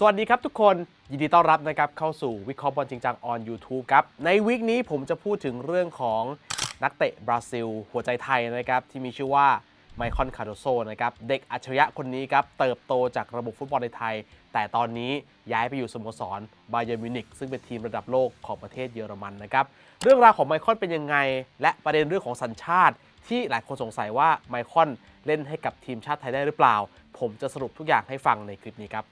สวัสดีครับทุกคนยินดีต้อนรับนะครับเข้าสู่วิเคราะห์บอลจริงจัง on YouTube ครับ ในวีคนี้ผมจะพูดถึงเรื่องของนักเตะบราซิล หัวใจไทยนะครับ ที่มีชื่อว่าไมคอนคาโดโซนะครับ เด็กอัจฉริยะคนนี้ครับ เติบโตจากระบบฟุตบอลในไทย แต่ตอนนี้ย้ายไปอยู่สโมสรบาเย r n มิวนิกซึ่งเป็นทีมระดับโลกของประเทศเยอรมันนะครับ เรื่องราวของไมคอนเป็นยังไง และประเด็นเรื่องของสัญชาติ ที่หลายคนสงสัยว่าไมคอนเล่นให้กับทีมชาติไทยได้หรือเปล่า ผมจะสรุปทุกอย่างให้ฟังในคลิปนี้ครับ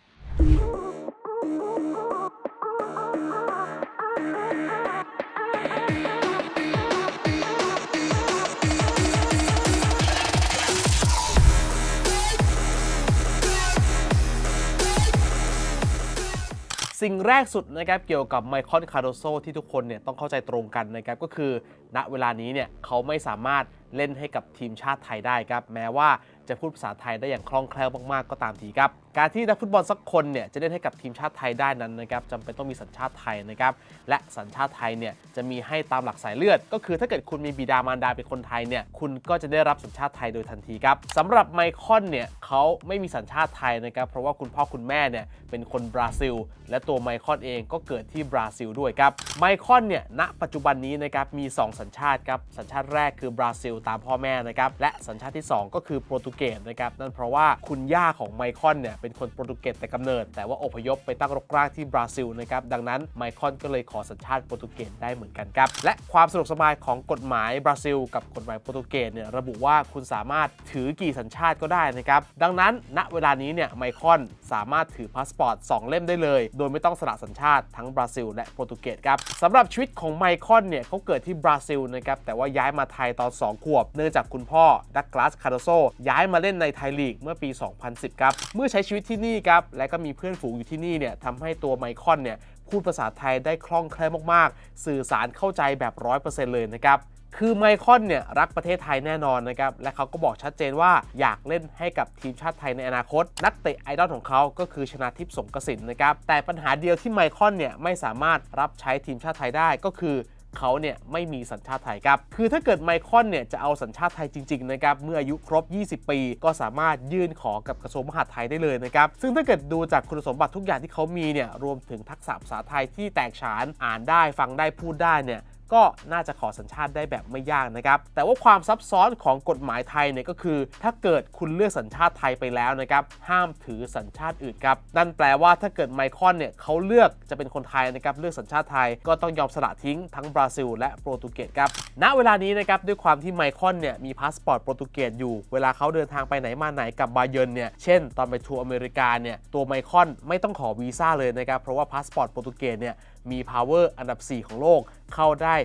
สิ่งแรกสุดนะครับเกี่ยวกับไมคอนคาร์โดโซที่ทุกคนเนี่ยต้องเข้าใจตรงกันนะครับก็คือ ณเวลานี้เนี่ยเขาไม่สามารถเล่นให้กับทีมชาติไทยได้ครับแม้ว่าจะพูดภาษาไทยได้อย่างคล่องแคล่วมากๆก็ตามทีครับ การที่นักฟุตบอลสักคนเนี่ยจะเล่นให้กับทีมชาติไทยได้นั้นนะครับจำเป็นต้องมีสัญชาติไทยนะครับและสัญชาติไทยเนี่ยจะมีให้ตามหลักสายเลือด ก็คือถ้าเกิดคุณมีบิดามารดาเป็นคนไทยเนี่ยคุณก็จะได้รับสัญชาติไทยโดยทันทีครับสำหรับไมคอนเนี่ยเขาไม่มีสัญชาติไทยนะครับเพราะว่าคุณพ่อคุณแม่เนี่ยเป็นคนบราซิล และตัวไมคอนเองก็เกิดที่บราซิลด้วยครับไมคอนเนี่ยณปัจจุบันนี้นะครับมี 2 สัญชาติครับสัญชาติแรกคือบราซิลตามพ่อแม่นะครับและสัญชาติที่ 2 ก็คือโปรตุเกสนะครับนั่นเพราะว่าคุณย่าของไมคอนเนี่ยเป็นคนโปรตุเกสแต่กำเนิด แต่ว่าอพยพไปตั้งรกรากที่บราซิลนะครับดังนั้นไมคอนก็เลยขอสัญชาติโปรตุเกสได้เหมือนกันครับและความสะดวกสบายของกฎหมายบราซิล กับกฎหมายโปรตุเกสเนี่ยระบุว่าคุณสามารถถือกี่สัญชาติก็ได้นะครับดังนั้นณเวลานี้เนี่ยไมคอนสามารถถือพาสปอร์ต2เล่มได้เลย โดยไม่ต้องสละสัญชาติทั้งบราซิล และโปรตุเกสครับสำหรับชีวิตของไมคอนเนี่ยเขาเกิดที่บราซิลนะครับแต่ว่าย้ายมาไทยตอน 2 ขวบ เนื่องจากคุณพ่อดักลาสคาร์โดโซย้ายมาเล่นในไทยลีกเมื่อปี 2010 ครับเมื่อใช้ชีวิตที่นี่ครับ และก็มีเพื่อนฝูงอยู่ที่นี่เนี่ยทำให้ตัวไมคอนเนี่ยพูดภาษาไทยได้คล่องแคล่วมากๆ สื่อสารเข้าใจแบบ 100%เลยนะครับคือไมคอนเนี่ยรักประเทศไทยแน่นอนนะครับ และเขาก็บอกชัดเจนว่าอยากเล่นให้กับทีมชาติไทยในอนาคต นักเตะไอดอลของเขาก็คือชนาทิพย์สงกสินนะครับ แต่ปัญหาเดียวที่ไมคอนเนี่ยไม่สามารถรับใช้ทีมชาติไทยได้ก็คือ เขาเนี่ยไม่มีสัญชาติไทยครับ คือถ้าเกิดไมคอนเนี่ยจะเอาสัญชาติไทยจริงๆนะครับเมื่ออายุครบ 20 ปี ก็สามารถยื่นขอกับกระทรวงมหาดไทยได้เลยนะครับซึ่งถ้าเกิดดูจากคุณสมบัติทุกอย่างที่เขามีเนี่ยรวมถึงทักษะภาษาไทยที่แตกฉานอ่านได้ฟังได้พูดได้เนี่ย ก็น่าจะขอสัญชาติได้แบบไม่ยากนะครับ แต่ว่าความซับซ้อนของกฎหมายไทยเนี่ยก็คือ ถ้าเกิดคุณเลือกสัญชาติไทยไปแล้วนะครับ ห้ามถือสัญชาติอื่นครับ นั่นแปลว่าถ้าเกิดไมคอนเนี่ยเขาเลือกจะเป็นคนไทยนะครับ เลือกสัญชาติไทยก็ต้องยอมสละทิ้งทั้งบราซิลและโปรตุเกสครับ ณ เวลานี้นะครับด้วยความที่ไมคอนเนี่ยมีพาสปอร์ตโปรตุเกสอยู่ เวลาเขาเดินทางไปไหนมาไหนกับบาเยิร์นเนี่ย เช่น ตอนไปทัวร์อเมริกาเนี่ย ตัวไมคอนไม่ต้องขอวีซ่าเลยนะครับ เพราะว่าพาสปอร์ตโปรตุเกสเนี่ย มี power อันดับ 4 ของโลกเข้าได้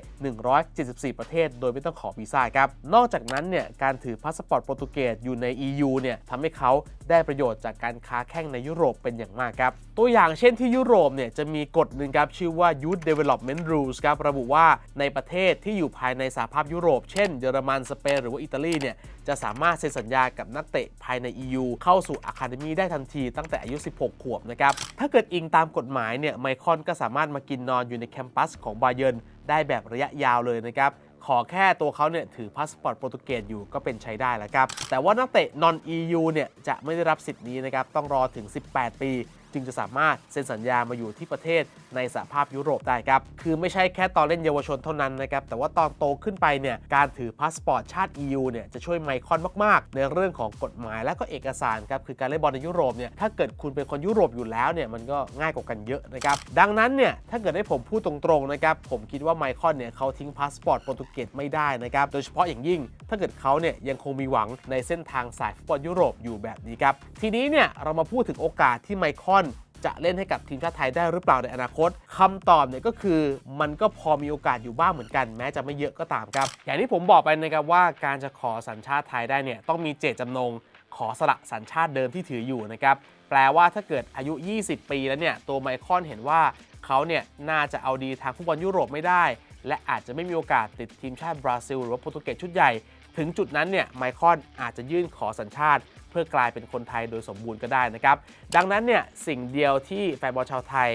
174 ประเทศ โดยไม่ต้องขอวีซ่าครับ นอกจากนั้นเนี่ยการถือพาสปอร์ตโปรตุเกสอยู่ใน EU เนี่ยทำให้เขา ได้ประโยชน์จากการค้าแข่งในยุโรปเป็นอย่างมากครับ ตัวอย่างเช่นที่ยุโรปเนี่ยจะมีกฎหนึ่งครับชื่อว่า Youth Development Rules ครับระบุว่าในประเทศที่อยู่ภายในสหภาพยุโรป เช่นเยอรมันสเปนหรือว่าอิตาลีเนี่ยจะสามารถเซ็นสัญญากับนักเตะภายใน EU เข้าสู่อะคาเดมีได้ทันทีตั้งแต่อายุ 16 ขวบนะครับถ้าเกิดอิงตามกฎหมายเนี่ยไมคอนก็สามารถมากินนอนอยู่ในแคมปัสของบาเยิร์นได้แบบระยะยาวเลยนะครับ ขอแค่ตัวเขาเนี่ยถือพาสปอร์ตโปรตุเกสอยู่ก็เป็นใช้ได้แล้วครับ แต่ว่านักเตะนอน EU เนี่ยจะไม่ได้รับสิทธิ์นี้นะครับ ต้องรอถึง 18 ปี จึงจะสามารถเซ็นสัญญามาอยู่ที่ประเทศในสหภาพยุโรปได้ครับ คือไม่ใช่แค่ตอนเล่นเยาวชนเท่านั้นนะครับ แต่ว่าตอนโตขึ้นไปเนี่ย การถือพาสปอร์ตชาติ EU เนี่ยจะช่วยไมคอนมาก ๆ ในเรื่องของกฎหมายและก็เอกสารครับ คือการเล่นบอลในยุโรปเนี่ย ถ้าเกิดคุณเป็นคนยุโรปอยู่แล้วเนี่ย มันก็ง่ายกว่ากันเยอะนะครับ ดังนั้นเนี่ย ถ้าเกิดให้ผมพูดตรงๆนะครับ ผมคิดว่าไมคอนเนี่ยเขาทิ้งพาสปอร์ตโปรตุเกสไม่ได้นะครับ โดยเฉพาะอย่างยิ่ง ถ้าเกิดเขาเนี่ยยังคงมีหวังในเส้นทางสายฟุตบอลยุโรปอยู่แบบนี้ครับ ทีนี้เนี่ยเรามาพูดถึงโอกาสที่ไมคอน จะเล่นให้กับทีมชาติไทยได้หรือเปล่าในอนาคตคำตอบเนี่ยก็คือมันก็พอมีโอกาสอยู่บ้างเหมือนกัน แม้จะไม่เยอะก็ตามครับ อย่างที่ผมบอกไปนะครับว่าการจะขอสัญชาติไทยได้เนี่ยต้องมีเจตจำนง ขอสละสัญชาติเดิมที่ถืออยู่นะครับแปลว่าถ้าเกิดอายุ 20 ปีแล้วเนี่ยตัวไมคอนเห็นว่าเขาเนี่ยน่าจะเอาดีทางฟุตบอลยุโรปไม่ได้ และอาจจะไม่มีโอกาสติดทีมชาติบราซิล หรือว่าโปรตุเกสชุดใหญ่ ถึงจุดนั้นเนี่ยไมคอนอาจจะยื่นขอสัญชาติ เพื่อกลายเป็นคนไทยโดยสมบูรณ์ก็ได้นะครับ ดังนั้นเนี่ยสิ่งเดียวที่แฟนบอลชาวไทย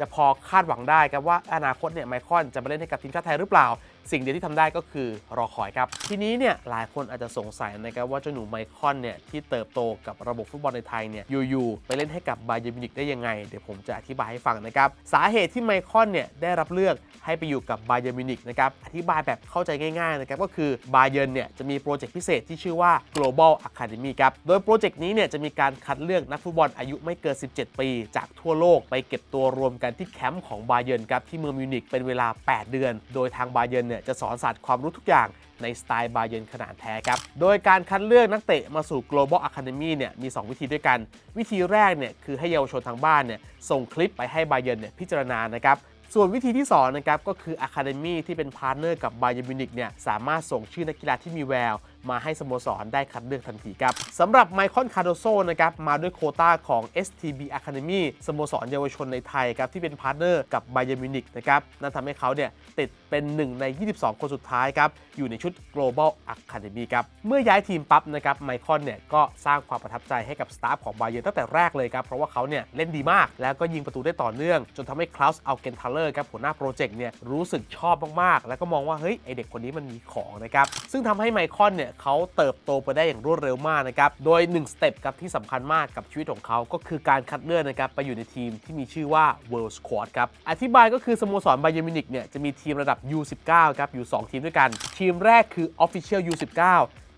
จะพอคาดหวังได้ครับว่าอนาคตเนี่ยไมคอนจะมาเล่นให้กับทีมชาติไทยหรือเปล่า สิ่งเดียวที่ทำได้ก็คือรอคอยครับ ทีนี้เนี่ยหลายคนอาจจะสงสัยนะครับว่าเจ้าหนูไมคอนเนี่ยที่เติบโตกับระบบฟุตบอลในไทยเนี่ยอยู่ๆไปเล่นให้กับบาเยอร์มิวนิกได้ยังไง เดี๋ยวผมจะอธิบายให้ฟังนะครับ สาเหตุที่ไมคอนเนี่ยได้รับเลือกให้ไปอยู่กับบาเยอร์มิวนิกนะครับอธิบายแบบเข้าใจง่ายๆนะครับก็คือบาเยอร์เนี่ยจะมีโปรเจกต์พิเศษที่ชื่อว่า global academy ครับโดยโปรเจกต์นี้เนี่ยจะมีการคัดเลือกนักฟุตบอลอายุไม่เกิน 17 ปี จากทั่วโลกไปเก็บตัวรวมกันที่แคมป์ของบาเยร์ครับที่เมืองมิวนิกเป็นเวลา 8 เดือน โดยทางบาเยร์นเนี่ยจะสอนศาสตร์ความรู้ทุกอย่างในสไตล์บาเยนขนาดแท้ครับ โดยการคัดเลือกนักเตะมาสู่ global academy เนี่ยมี 2 วิธีด้วยกัน วิธีแรกเนี่ยคือให้เยาวชนทางบ้านเนี่ยส่งคลิปไปให้บาเยนเนี่ยพิจารณานะครับส่วนวิธีที่2นะครับก็คือ Academy ที่เป็นพาร์ทเนอร์กับบาเย r n มิวนิกเนี่ยสามารถส่งชื่อนักกีฬาที่มีแวว มาให้สโมสรได้คัดเลือกทันทีครับสำหรับไมคอนคาร์โดโซนะครับมาด้วยโคต้าของ STB Academy สโมสรเยาวชนในไทยครับที่เป็นพาร์ทเนอร์กับบาเย r n มิวนิกนะครับนั่นทำให้เขาเนี่ยติดเป็นหนึ่งใน 22 คนสุดท้ายครับ อยู่ในชุด Global Academy ครับ เมื่อย้ายทีมปั๊บนะครับไมคอนเนี่ยก็สร้างความประทับใจให้กับสตาฟของบาเย r n ตั้งแต่แรกเลยครับ เพราะว่าเขาเนี่ยเล่นดีมาก แล้วก็ยิงประตูได้ต่อเนื่อง จนทำให้คลาสเอัลเกนทาเลอร์ครับหัวหน้าโปรเจกต์เนี่ยรู้สึกชอบมากๆ แล้วก็มองว่าเฮ้ยไอเด็กคนนี้มันมีของนะครับซึ่งทำให้ไมคอนเนี่ยเขาเติบโตไปได้อย่างรวดเร็วมากนะครับโดย1สเต็ปครับที่สำคัญมากกับชีวิตของเขาก็คือการคัดเลือกนะครับไปอยู่ในทีมที่มีชื่อว่า World Squad ครับอธิบายก็คือสโมสรบาเย r n มิวนิกเนี่ยจะมีทีมระดับ U19 ครับอยู่ 2 ทีมด้วยกัน ทีมแรกคือ Official U19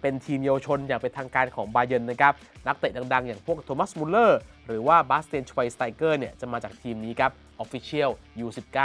เป็นทีมเยาวชนอย่างเป็นทางการของบาเยนนะครับ นักเตะดังๆ อย่างพวกโทมัสมูลเลอร์ หรือว่าบาสเตนชไวสไตเกอร์เนี่ยจะมาจากทีมนี้ครับ Official U19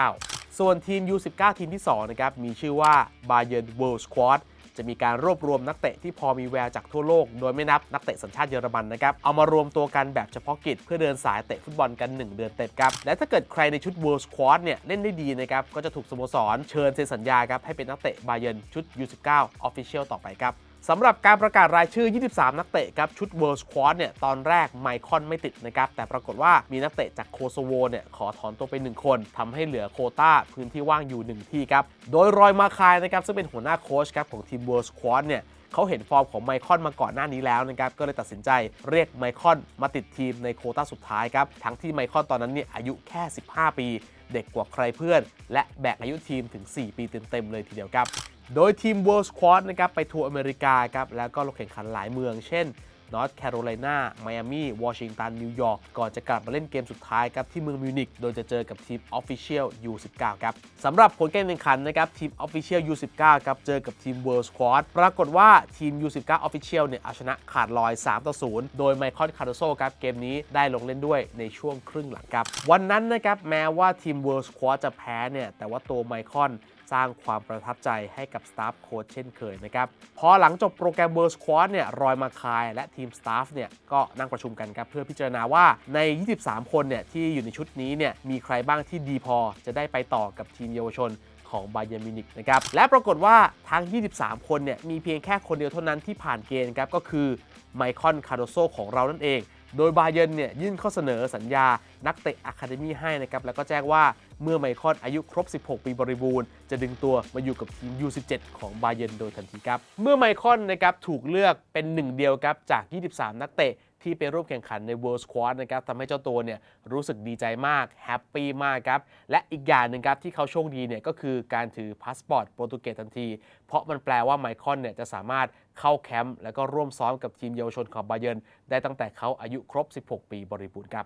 ส่วนทีม U19 ทีมที่ 2 นะครับ มีชื่อว่า Bayern World Squad จะมีการรวบรวมนักเตะที่พอมีแววจากทั่วโลก โดยไม่นับนักเตะสัญชาติเยอรมันนะครับ เอามารวมตัวกันแบบเฉพาะกิจเพื่อเดินสายเตะฟุตบอลกัน 1 เดือนเต็มครับ และถ้าเกิดใครในชุด World Squad เนี่ยเล่นได้ดีนะครับ ก็จะถูกสโมสรเชิญเซ็นสัญญาครับให้เป็นนักเตะบาเยนชุด U19 Official ต่อไปครับ สำหรับการประกาศรายชื่อ 23 นักเตะครับชุด World Squad เนี่ยตอนแรกไมคอนไม่ติดนะครับ แต่ปรากฏว่ามีนักเตะจากโคโซโวเนี่ยขอถอนตัวไป 1 คนทำให้เหลือโคต้าพื้นที่ว่างอยู่ 1 ที่ครับ โดยรอยมาคายนะครับซึ่งเป็นหัวหน้าโค้ชครับของทีม World Squad เนี่ยเขาเห็นฟอร์มของไมคอนมาก่อนหน้านี้แล้วนะครับ ก็เลยตัดสินใจเรียกไมคอนมาติดทีมในโคต้าสุดท้ายครับ ทั้งที่ไมคอนตอนนั้นเนี่ยอายุแค่ 15 ปี เด็กกว่าใครเพื่อน และแบกอายุทีมถึง 4 ปีเต็มๆเลยทีเดียวครับ โดยทีม World Squad นะครับไปทัวร์อเมริกาครับแล้วก็ลงแข่งขันหลายเมืองเช่นนอร์ทแคโรไลนาไมอามี่วอชิงตัน นิวยอร์ก ก่อนจะกลับมาเล่นเกมสุดท้ายครับที่เมืองมิวนิกโดยจะเจอกับทีม Official U19 ครับสำหรับผลการแข่งขันนะครับทีม Official U19 ครับเจอกับทีม World Squad ปรากฏว่าทีม U19 Official เนี่ยเอาชนะขาดลอย 3 ต่อ 0 โดยไมคอนคาร์โดโซครับเกมนี้ได้ลงเล่นด้วยในช่วงครึ่งหลังครับ วันนั้นนะครับแม้ว่าทีม World Squad จะแพ้เนี่ยแต่ว่าตัวไมคอน สร้างความประทับใจให้กับสตาฟโค้ชเช่นเคยนะครับ พอหลังจบโปรแกรม World Squad เนี่ยรอยมาคายและทีมสตาฟเนี่ยก็นั่งประชุมกันครับเพื่อพิจารณาว่าใน 23 คนเนี่ยที่อยู่ในชุดนี้เนี่ยมีใครบ้างที่ดีพอจะได้ไปต่อกับทีมเยาวชนของบาเย r n มินิกนะครับ และปรากฏว่าทั้ง 23 คนเนี่ยมีเพียงแค่คนเดียวเท่านั้นที่ผ่านเกณฑ์ครับก็คือไมคอนคาร์โดโซของเรานั่นเอง โดยบาเยนเนี่ยยื่นข้อเสนอสัญญานักเตะอะคาเดมี่ให้นะครับ แล้วก็แจ้งว่าเมื่อไมคอนอายุครบ 16 ปีบริบูรณ์ จะดึงตัวมาอยู่กับทีม U17 ของบาเยนโดยทันทีครับ เมื่อไมคอนนะครับถูกเลือกเป็นหนึ่งเดียวครับจาก 23 นักเตะ ที่ไปร่วมแข่งขันใน World Squad นะครับทำให้เจ้าตัวเนี่ยรู้สึกดีใจมากแฮปปี้มากครับ และอีกอย่างหนึ่งครับที่เขาโชคดีเนี่ยก็คือการถือพาสปอร์ตโปรตุเกสทันที เพราะมันแปลว่าไมคอนเนี่ยจะสามารถเข้าแคมป์แล้วก็ร่วมซ้อมกับทีมเยาวชนของบาเย r n ได้ตั้งแต่เขาอายุครบ 16 ปีบริบูรณ์ครับ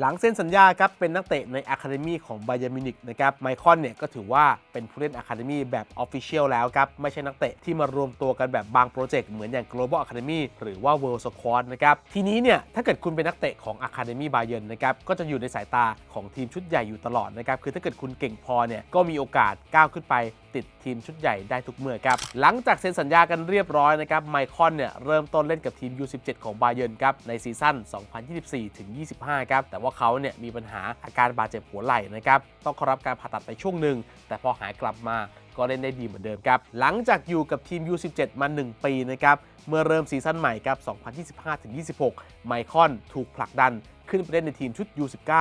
หลังเซ็นสัญญาครับเป็นนักเตะในอะคาเดมีของไบเย r n มินิกนะครับไมคอนเนี่ยก็ถือว่าเป็นผู้เล่นอะคาเดมีแบบออฟฟิเชียลแล้วครับ ไม่ใช่นักเตะที่มารวมตัวกันแบบบางโปรเจกต์เหมือนอย่าง Global Academy หรือว่า World Squad นะครับ ทีนี้เนี่ยถ้าเกิดคุณเป็นนักเตะของ Academy b a y e r n นะครับก็จะอยู่ในสายตาของทีมชุดใหญ่อยู่ตลอดนะครับคือถ้าเกิดคุณเก่งพอเนี่ยก็มีโอกาสก้าวขึ้นไป ติดทีมชุดใหญ่ได้ทุกเมื่อครับ หลังจากเซ็นสัญญากันเรียบร้อยนะครับไมคอนเนี่ยเริ่มต้นเล่นกับทีม U17 ของบาเยินครับในซีซั่น 2024-25 ครับ แต่ว่าเขาเนี่ยมีปัญหาอาการบาดเจ็บหัวไหล่นะครับต้องเข้ารับการผ่าตัดไปช่วงหนึ่งแต่พอหายกลับมาก็เล่นได้ดีเหมือนเดิมครับหลังจากอยู่กับทีม U17 มา 1 ปีนะครับ เมื่อเริ่มซีซั่นใหม่ครับ 2025-26 ไมคอนถูกผลักดันขึ้นไปเล่นในทีมชุด U19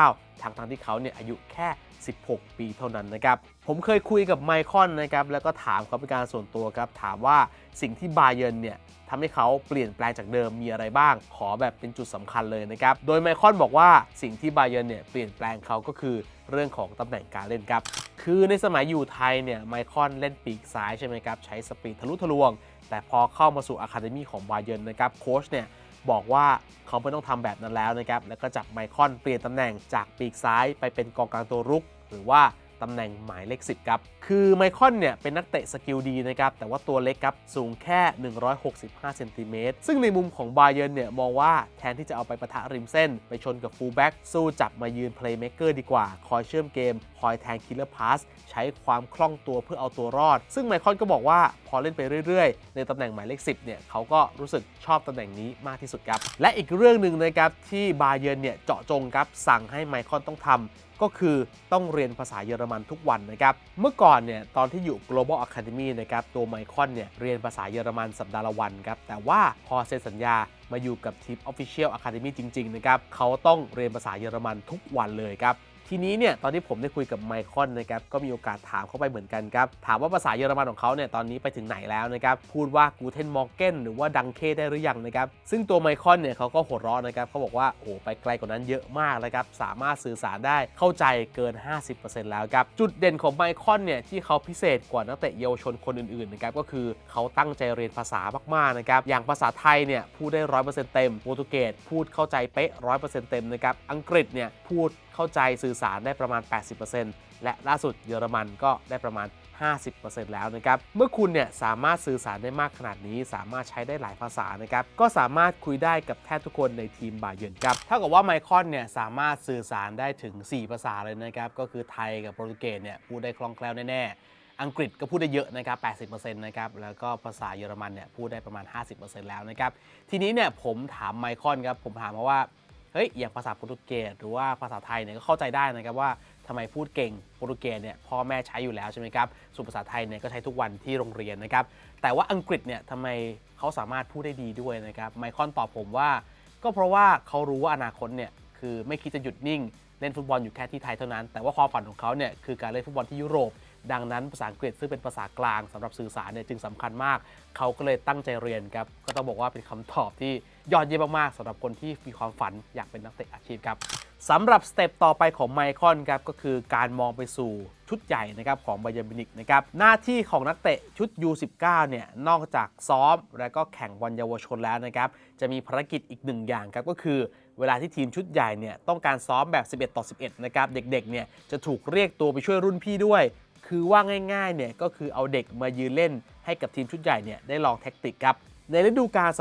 ทางทางที่เขาเนี่ยอายุแค่ 16 ปีเท่านั้นนะครับ ผมเคยคุยกับไมคอนนะครับ แล้วก็ถามเขาเป็นการส่วนตัวครับ ถามว่าสิ่งที่บาเย r n เนี่ยทำให้เขาเปลี่ยนแปลงจากเดิมมีอะไรบ้าง ขอแบบเป็นจุดสำคัญเลยนะครับ โดยไมคอนบอกว่าสิ่งที่บาเย r n เนี่ยเปลี่ยนแปลงเขาก็คือเรื่องของตำแหน่งการเล่นครับคคือในสมัยอยู่ไทยเนี่ยไมคอนเล่นปีกซ้ายใช่ไหมครับ ใช้สปีดทะลุทะลวง แต่พอเข้ามาสู่อะคาเดมี่ของบาเยิร์นนะครับโค้ชเนี่ยบอกว่าเขาไม่ต้องทำแบบนั้นแล้วนะครับ แล้วก็จับไมคอนเปลี่ยนตำแหน่งจากปีกซ้ายไปเป็นกองกลางตัวรุก หรือว่า ตำแหน่งหมายเลข 10 ครับ คือไมคอนเนี่ยเป็นนักเตะสกิลดีนะครับ แต่ว่าตัวเล็กครับ สูงแค่ 165 เซนติเมตร ซึ่งในมุมของบาเยิร์นเนี่ยมองว่าแทนที่จะเอาไปปะทะริมเส้น ไปชนกับฟูลแบ็กสู้จับมายืนเพลย์เม k เกอร์ดีกว่า คอยเชื่อมเกม คอยแทงคิลเลอร์พาส ใช้ความคล่องตัวเพื่อเอาตัวรอด ซึ่งไมคอนก็บอกว่าพอเล่นไปเรื่อยๆ ในตำแหน่งหมายเลข 10 เนี่ยเขาก็รู้สึกชอบตำแหน่งนี้มากที่สุดครับ และอีกเรื่องหนึ่งนะครับที่บาเยิร์นเนี่ยเจาะจงครับสั่งให้ไมคอนต้องทำ ก็คือต้องเรียนภาษาเยอรมันทุกวันนะครับ เมื่อก่อนเนี่ยตอนที่อยู่ global academy นะครับตัวไมคอนเนี่ยเรียนภาษาเยอรมันสัปดาห์ละวันครับ แต่ว่าพอเซ็นสัญญามาอยู่กับทีม official academy จริง ๆ นะครับ เขาต้องเรียนภาษาเยอรมันทุกวันเลยครับ ทีนี้เนี่ยตอนที่ผมได้คุยกับไมคอนนะครับก็มีโอกาสถามเขาไปเหมือนกันครับ ถามว่าภาษาเยอรมันของเขาเนี่ยตอนนี้ไปถึงไหนแล้วนะครับ พูดว่ากูเทนมอร์เกนหรือว่าดังเคได้หรือยังนะครับ ซึ่งตัวไมคอนเนี่ยเขาก็หัวเราะนะครับเขาบอกว่าโอ้ไปไกลกว่านั้นเยอะมากนะครับ สามารถสื่อสารได้เข้าใจเกิน 50%แล้วครับ จุดเด่นของไมคอนเนี่ยที่เขาพิเศษกว่านักเตะเยาวชนคนอื่นๆนะครับก็คือเขาตั้งใจเรียนภาษามากๆนะครับอย่างภาษาไทยเนี่ยพูดได้ร้อยเปอร์เซ็นต์เต็มโปรตุเกสพูดเข้าใจเป๊ะร้อยเปอร์เซ็นต์เต็มนะครับอังกฤษเนี่ยพูดเข้าใจสื่อสารได้ประมาณ 80%และล่าสุดเยอรมันก็ได้ประมาณ 50%แล้วนะครับ เมื่อคุณเนี่ยสามารถสื่อสารได้มากขนาดนี้ สามารถใช้ได้หลายภาษานะครับ ก็สามารถคุยได้กับแทบทุกคนในทีมบาเยิร์นครับ เท่ากับว่าไมคอนเนี่ยสามารถสื่อสารได้ถึง 4 ภาษาเลยนะครับ ก็คือไทยกับโปรตุเกสเนี่ยพูดได้คล่องแคล่วแน่อังกฤษก็พูดได้เยอะนะครับ 80%นะครับ แล้วก็ภาษาเยอรมันเนี่ยพูดได้ประมาณ 50%แล้วนะครับ ทีนี้เนี่ยผมถามไมคอนครับ ผมถามมาว่า เฮ้ยอย่างภาษาโปรตุเกสหรือว่าภาษาไทยเนี่ยก็เข้าใจได้นะครับว่าทำไมพูดเก่งโปรตุเกสเนี่ยพ่อแม่ใช้อยู่แล้วใช่ไหมครับส่วนภาษาไทยเนี่ยก็ใช้ทุกวันที่โรงเรียนนะครับแต่ว่าอังกฤษเนี่ยทำไมเขาสามารถพูดได้ดีด้วยนะครับไมคอนตอบผมว่า ก็เพราะว่าเขารู้ว่าอนาคตเนี่ยคือไม่คิดจะหยุดนิ่งเล่นฟุตบอลอยู่แค่ที่ไทยเท่านั้น แต่ว่าความฝันของเขาเนี่ยคือการเล่นฟุตบอลที่ยุโรป ดังนั้นภาษาอังกฤษซึ่งเป็นภาษากลางสำหรับสื่อสารเนี่ยจึงสำคัญมาก เขาก็เลยตั้งใจเรียนครับ ก็ต้องบอกว่าเป็นคำตอบที่ยอดเยี่ยมมากๆสำหรับคนที่มีความฝันอยากเป็นนักเตะอาชีพครับสำหรับสเต็ปต่อไปของไมคอนครับก็คือการมองไปสู่ชุดใหญ่นะครับของไบเยร์นมินิกนะครับหน้าที่ของนักเตะชุด U19 เนี่ยนอกจากซ้อม และก็แข่งบอลเยาวชนแล้วนะครับจะมีภารกิจอีกหนึ่งอย่างครับก็คือเวลาที่ทีมชุดใหญ่เนี่ยต้องการซ้อมแบบ 11 ต่อ 11 นะครับ เด็กๆ เนี่ยจะถูกเรียกตัวไปช่วยรุ่นพี่ด้วย คือว่าง่ายๆเนี่ยก็คือเอาเด็กมายืนเล่นให้กับทีมชุดใหญ่เนี่ยได้ลองแท็กติกครับ ในฤดูกาล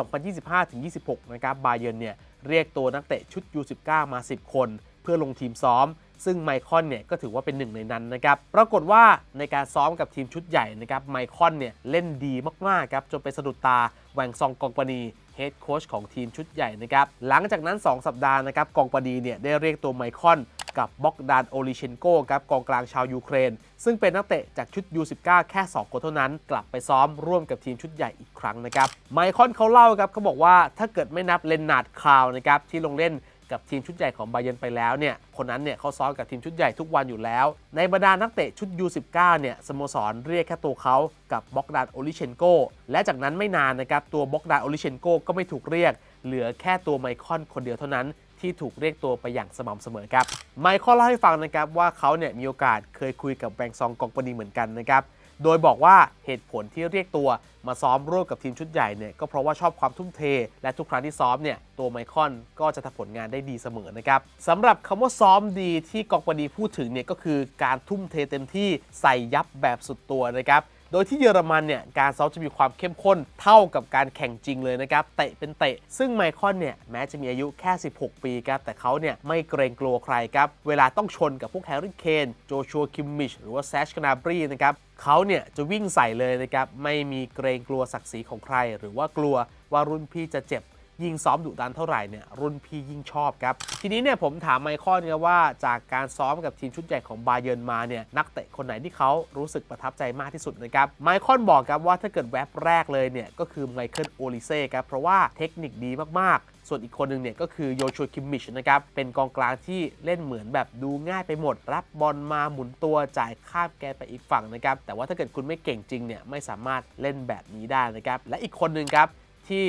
2025-26 นะครับบาเยิร์นเนี่ยเรียกตัวนักเตะชุด U19 มา 10 คน เพื่อลงทีมซ้อม ซึ่งไมคอนเนี่ยก็ถือว่าเป็นหนึ่งในนั้นนะครับ ปรากฏว่าในการซ้อมกับทีมชุดใหญ่นะครับไมคอนเนี่ยเล่นดีมากๆครับจนไปสะดุดตาแหวงซองกองปนีเฮดโค้ชของทีมชุดใหญ่นะครับ หลังจากนั้น 2 สัปดาห์นะครับกองปนีเนี่ยได้เรียกตัวไมคอน กับบ็อกดานโอลิเชนโกครับกองกลางชาวยูเครน ซึ่งเป็นนักเตะจากชุด U19 แค่ 2 คนเท่านั้น กลับไปซ้อมร่วมกับทีมชุดใหญ่อีกครั้งนะครับไมคอนเขาเล่าครับเขาบอกว่าถ้าเกิดไม่นับเลนนาร์ดคาวนะครับที่ลงเล่นกับทีมชุดใหญ่ของบาเยนไปแล้วเนี่ย คนนั้นเนี่ยเขาซ้อมกับทีมชุดใหญ่ทุกวันอยู่แล้ว ในบรรดานักเตะชุด U19 เนี่ยสโมสรเรียกแค่ตัวเขากับ บ็อกดานโอลิเชนโก และจากนั้นไม่นานนะครับ ตัวบ็อกดานโอลิเชนโกก็ไม่ถูกเรียก เหลือแค่ตัวไมคอนคนเดียวเท่านั้น ที่ถูกเรียกตัวไปอย่างสม่ำเสมอครับไมคอนเล่าให้ฟังนะครับว่าเขาเนี่ยมีโอกาสเคยคุยกับแบงซองกองปนีเหมือนกันนะครับโดยบอกว่าเหตุผลที่เรียกตัวมาซ้อมร่วมกับทีมชุดใหญ่เนี่ยก็เพราะว่าชอบความทุ่มเท และทุกครั้งที่ซ้อมเนี่ยตัวไมคอนก็จะทำผลงานได้ดีเสมอนะครับสำหรับคำว่าซ้อมดีที่กองปนีพูดถึงเนี่ยก็คือการทุ่มเทเต็มที่ใส่ยับแบบสุดตัวนะครับ โดยที่เยอรมันเนี่ยการซ้อมจะมีความเข้มข้นเท่ากับการแข่งจริงเลยนะครับเตะเป็นเตะ ซึ่งไมคอนเนี่ยแม้จะมีอายุแค่ 16 ปีครับแต่เขาเนี่ยไม่เกรงกลัวใครครับเวลาต้องชนกับพวกแฮร์รี่เคนโจชัวคิมมิชหรือว่าแซชคานาบรีนะครับเขาเนี่ยจะวิ่งใส่เลยนะครับไม่มีเกรงกลัวศักดิ์ศรีของใคร หรือว่ากลัวว่ารุ่นพี่จะเจ็บ ยิ่งซ้อมดุดันเท่าไหร่เนี่ยรุ่นพี่ยิ่งชอบครับ ทีนี้เนี่ยผมถามไมคอนครับว่าจากการซ้อมกับทีมชุดใหญ่ของบาเยิร์นมาเนี่ยนักเตะคนไหนที่เขารู้สึกประทับใจมากที่สุดนะครับไมคอนบอกครับว่าถ้าเกิดแว็บแรกเลยเนี่ยก็คือไมเคิลโอลิเซ่ครับเพราะว่าเทคนิคดีมากๆ ส่วนอีกคนหนึ่งเนี่ยก็คือโยชัวคิมมิชนะครับเป็นกองกลางที่เล่นเหมือนแบบดูง่ายไปหมด รับบอลมาหมุนตัวจ่ายข้ามแกไปอีกฝั่งนะครับแต่ว่าถ้าเกิดคุณไม่เก่งจริงเนี่ยไม่สามารถเล่นแบบนี้ได้นะครับและอีกคนหนึ่งครับที่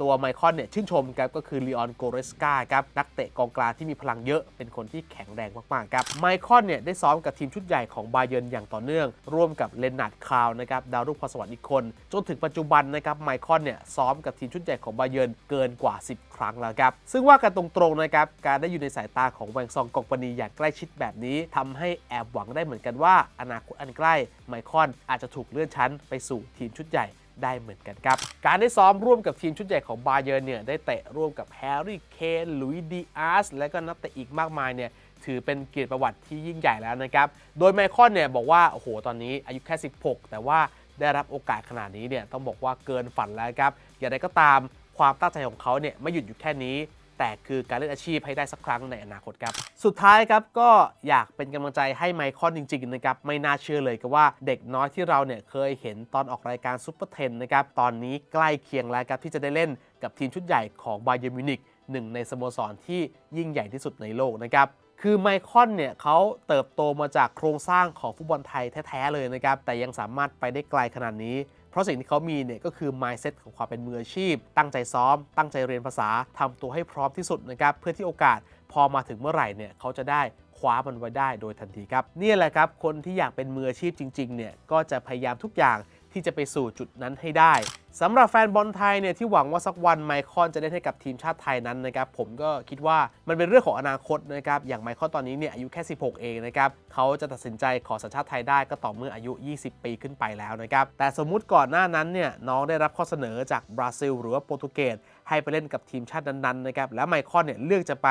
ตัวไมคอนเนี่ยชื่นชมครับก็คือลีออนโกเรสกาครับนักเตะกองกลางที่มีพลังเยอะเป็นคนที่แข็งแรงมากๆครับไมคอนเนี่ยได้ซ้อมกับทีมชุดใหญ่ของบาเยิร์นอย่างต่อเนื่อง ร่วมกับเลนนาร์ดคาวนะครับดาวรุ่งพรสวรรค์อีกคน จนถึงปัจจุบันนะครับไมคอนเนี่ยซ้อมกับทีมชุดใหญ่ของบาเยิร์นเกินกว่า 10 ครั้งแล้วครับซึ่งว่ากันตรงๆนะครับการได้อยู่ในสายตาของแวงซองกอกปนีอย่างใกล้ชิดแบบนี้ทำให้แอบหวังได้เหมือนกันว่า อนาคตอันใกล้ไมคอนอาจจะถูกเลื่อนชั้นไปสู่ทีมชุดใหญ่ ได้เหมือนกันครับ การได้ซ้อมร่วมกับทีมชุดใหญ่ของบาเยอร์เนี่ยได้เตะร่วมกับแฮร์รี่เคนลุยดีอาร์สและก็นักเตะอีกมากมายเนี่ยถือเป็นเกียรติประวัติที่ยิ่งใหญ่แล้วนะครับ โดยไมคอนเนี่ยบอกว่า โอ้โห ตอนนี้อายุแค่ 16 แต่ว่าได้รับโอกาสขนาดนี้เนี่ยต้องบอกว่าเกินฝันแล้วครับ อย่างไรก็ตามความตั้งใจของเขาเนี่ยไม่หยุดอยู่แค่นี้ แต่คือการเล่นอาชีพให้ได้สักครั้งในอนาคตครับ สุดท้ายครับก็อยากเป็นกำลังใจให้ไมคอนจริงๆนะครับไม่น่าเชื่อเลยก็ว่าเด็กน้อยที่เราเนี่ยเคยเห็นตอนออกรายการซุปเปอร์เทนนะครับตอนนี้ใกล้เคียงแล้วครับที่จะได้เล่นกับทีมชุดใหญ่ของบาเยมิวนิกหนึ่งในสโมสรที่ยิ่งใหญ่ที่สุดในโลกนะครับคือไมคอนเนี่ยเขาเติบโตมาจากโครงสร้างของฟุตบอลไทยแท้ ๆ เลยนะครับ แต่ยังสามารถไปได้ไกลขนาดนี้ เพราะสิ่งที่เขามีเนี่ยก็คือ mindset ของความเป็นมืออาชีพ ตั้งใจซ้อม ตั้งใจเรียนภาษาทำตัวให้พร้อมที่สุดนะครับเพื่อที่โอกาสพอมาถึงเมื่อไหร่เนี่ยเขาจะได้คว้ามันไว้ได้โดยทันทีครับนี่แหละครับคนที่อยากเป็นมืออาชีพจริงๆเนี่ยก็จะพยายามทุกอย่าง ที่จะไปสู่จุดนั้นให้ได้สำหรับแฟนบอลไทยเนี่ยที่หวังว่าสักวันไมคอนจะได้ให้กับทีมชาติไทยนั้นนะครับผมก็คิดว่ามันเป็นเรื่องของอนาคตนะครับอย่างไมคอนตอนนี้เนี่ยอายุแค่ 16 เองนะครับเขาจะตัดสินใจขอสัญชาติไทยได้ก็ต่อเมื่ออายุ 20 ปีขึ้นไปแล้วนะครับแต่สมมุติก่อนหน้านั้นเนี่ยน้องได้รับข้อเสนอจากบราซิลหรือว่าโปรตุเกสให้ไปเล่นกับทีมชาตินั้นๆนะครับแล้วไมคอนเนี่ยเลือกจะไป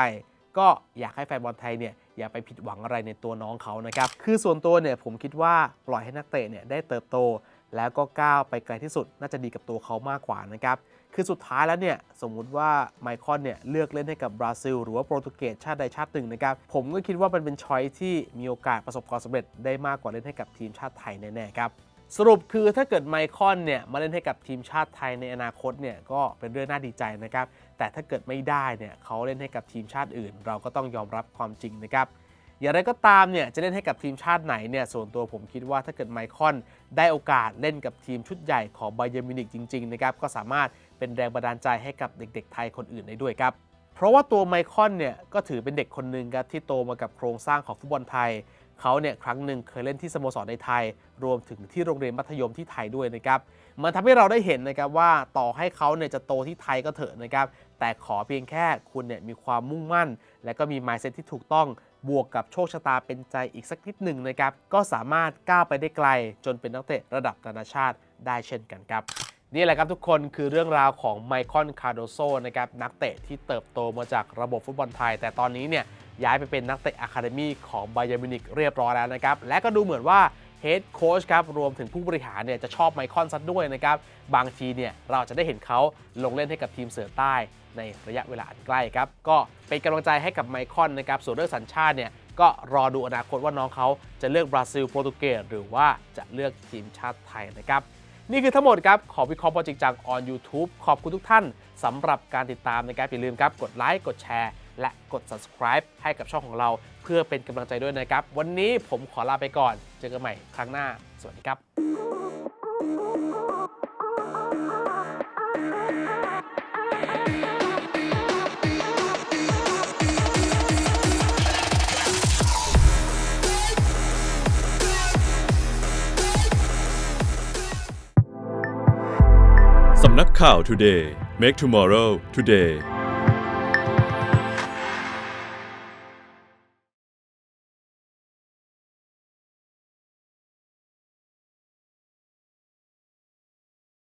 ก็อยากให้แฟนบอลไทยเนี่ยอย่าไปผิดหวังอะไรในตัวน้องเขานะครับ คือส่วนตัวเนี่ยผมคิดว่าปล่อยให้นักเตะเนี่ยได้เติบโต แล้วก็ก้าวไปไกลที่สุดน่าจะดีกับตัวเขามากกว่านะครับ คือสุดท้ายแล้วเนี่ยสมมุติว่าไมคอนเนี่ยเลือกเล่นให้กับบราซิล หรือว่าโปรตุเกสชาติใดชาติหนึ่งนะครับ ผมก็คิดว่ามันเป็นช้อยที่มีโอกาสประสบความสำเร็จได้มากกว่าเล่นให้กับทีมชาติไทยแน่ๆครับสรุปคือถ้าเกิดไมคอนเนี่ยมาเล่นให้กับทีมชาติไทยในอนาคตเนี่ยก็เป็นเรื่องน่าดีใจนะครับ แต่ถ้าเกิดไม่ได้เนี่ยเขาเล่นให้กับทีมชาติอื่น เราก็ต้องยอมรับความจริงนะครับอย่างไรก็ตามเนี่ยจะเล่นให้กับทีมชาติไหนเนี่ยส่วนตัวผมคิดว่าถ้าเกิดไมคอน ได้โอกาสเล่นกับทีมชุดใหญ่ของไบเยมิวนิกจริงๆนะครับก็สามารถเป็นแรงบันดาลใจให้กับเด็ก ๆ ไทยคนอื่นได้ด้วยครับ เพราะว่าตัวไมคอนเนี่ยก็ถือเป็นเด็กคนหนึ่งครับที่โตมากับโครงสร้างของฟุตบอลไทย เขาเนี่ยครั้งหนึ่งเคยเล่นที่สโมสรในไทย รวมถึงที่โรงเรียนมัธยมที่ไทยด้วยนะครับมันทำให้เราได้เห็นนะครับว่าต่อให้เขาเนี่ยจะโตที่ไทยก็เถอะนะครับแต่ขอเพียงแค่คุณเนี่ยมีความมุ่งมั่น และก็มี mindset ที่ถูกต้อง บวกกับโชคชะตาเป็นใจอีกสักนิดหนึ่งนะครับ ก็สามารถก้าวไปได้ไกล จนเป็นนักเตะระดับนานาชาติได้เช่นกันครับ นี่แหละครับทุกคนคือเรื่องราวของไมคอนคาร์โดโซนะครับนักเตะที่เติบโตมาจากระบบฟุตบอลไทย แต่ตอนนี้เนี่ยย้ายไปเป็นนักเตะอะคาเดมี่ของไบเย r n มิวนิกเรียบร้อยแล้วนะครับ และก็ดูเหมือนว่า เฮดโค้ชครับรวมถึงผู้บริหารเนี่ยจะชอบไมคอนซัดด้วยนะครับ บางทีเนี่ยเราจะได้เห็นเขาลงเล่นให้กับทีมเสือใต้ในระยะเวลาอันใกล้ครับ ก็เป็นกำลังใจให้กับไมคอนนะครับส่วนเรื่องสัญชาติเนี่ยก็รอดูอนาคตว่าน้องเขาจะเลือกบราซิลโปรตุเกสหรือว่าจะเลือกทีมชาติไทยนะครับนี่คือทั้งหมดครับ ขอวิเคราะห์โปรเจกต์จัง on YouTube ขอบคุณทุกท่านสำหรับการติดตามนะครับอย่าลืมครับ กดไลค์ กดแชร์ และกด subscribe ให้กับช่องของเราเพื่อเป็นกำลังใจด้วยนะครับ วันนี้ผมขอลาไปก่อน เจอกันใหม่ครั้งหน้า สวัสดีครับสำนักข่าว Today Make Tomorrow Today